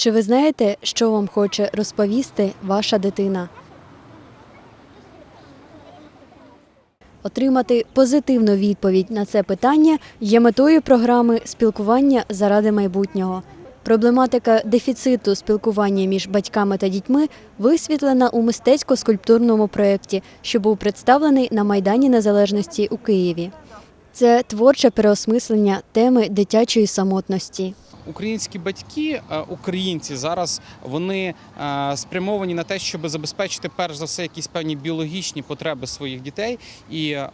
Чи ви знаєте, що вам хоче розповісти ваша дитина? Отримати позитивну відповідь на це питання є метою програми спілкування заради майбутнього. Проблематика дефіциту спілкування між батьками та дітьми висвітлена у мистецько-скульптурному проєкті, що був представлений на Майдані Незалежності у Києві. Це творче переосмислення теми дитячої самотності. Українські батьки, е, українці зараз вони е, спрямовані на те, щоб забезпечити перш за все якісь певні біологічні потреби своїх дітей, і е,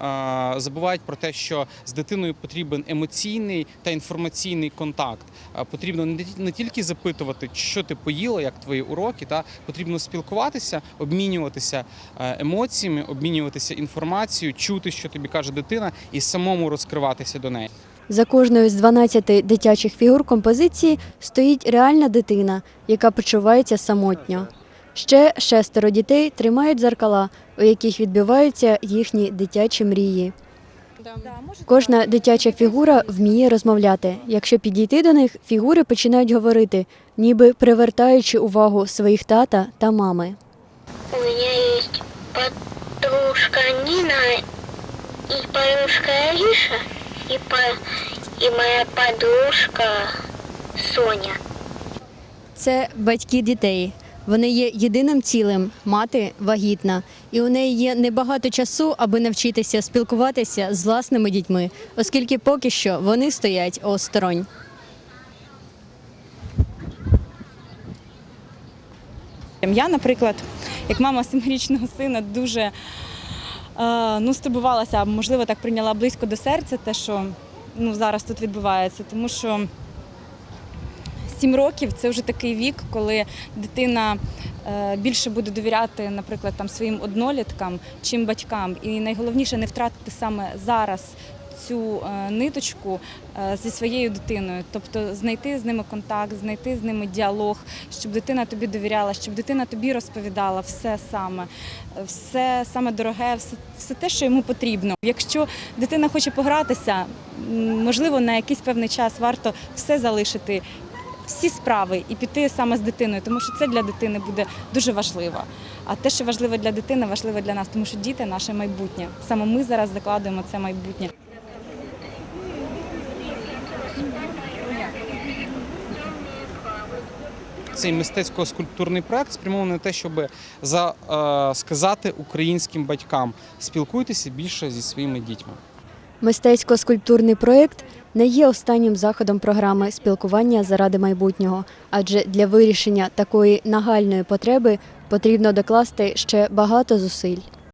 забувають про те, що з дитиною потрібен емоційний та інформаційний контакт. Потрібно не тільки запитувати, що ти поїла, як твої уроки, та потрібно спілкуватися, обмінюватися емоціями, обмінюватися інформацією, чути, що тобі каже дитина, і самому розкриватися до неї. За кожною з 12 дитячих фігур композиції стоїть реальна дитина, яка почувається самотньо. Ще шестеро дітей тримають дзеркала, у яких відбиваються їхні дитячі мрії. Кожна дитяча фігура вміє розмовляти. Якщо підійти до них, фігури починають говорити, ніби привертаючи увагу своїх тата та мами. У меня есть подружка Нина и подружка Ариша и, по, и моя подружка Соня. Це батьки дітей. Вони є єдиним цілим, мати вагітна, і у неї є небагато часу, аби навчитися спілкуватися з власними дітьми, оскільки поки що вони стоять осторонь. Я, наприклад, як мама семирічного сина, дуже ну, стурбувалася, а можливо, так прийняла близько до серця те, що ну, зараз тут відбувається, тому що сім років це вже такий вік, коли дитина е, більше буде довіряти, наприклад, там своїм одноліткам, чим батькам. І найголовніше не втратити саме зараз цю е, ниточку е, зі своєю дитиною, тобто знайти з ними контакт, знайти з ними діалог, щоб дитина тобі довіряла, щоб дитина тобі розповідала все саме, все саме дороге, все, все те, що йому потрібно. Якщо дитина хоче погратися, можливо, на якийсь певний час варто все залишити. Всі справи і піти саме з дитиною, тому що це для дитини буде дуже важливо. А те, що важливо для дитини, важливо для нас, тому що діти наше майбутнє. Саме ми зараз закладуємо це майбутнє. Цей мистецько-скульптурний проект спрямований на те, щоб за, е, сказати українським батькам спілкуйтеся більше зі своїми дітьми. Мистецько-скульптурний проект не є останнім заходом програми спілкування заради майбутнього, адже для вирішення такої нагальної потреби потрібно докласти ще багато зусиль.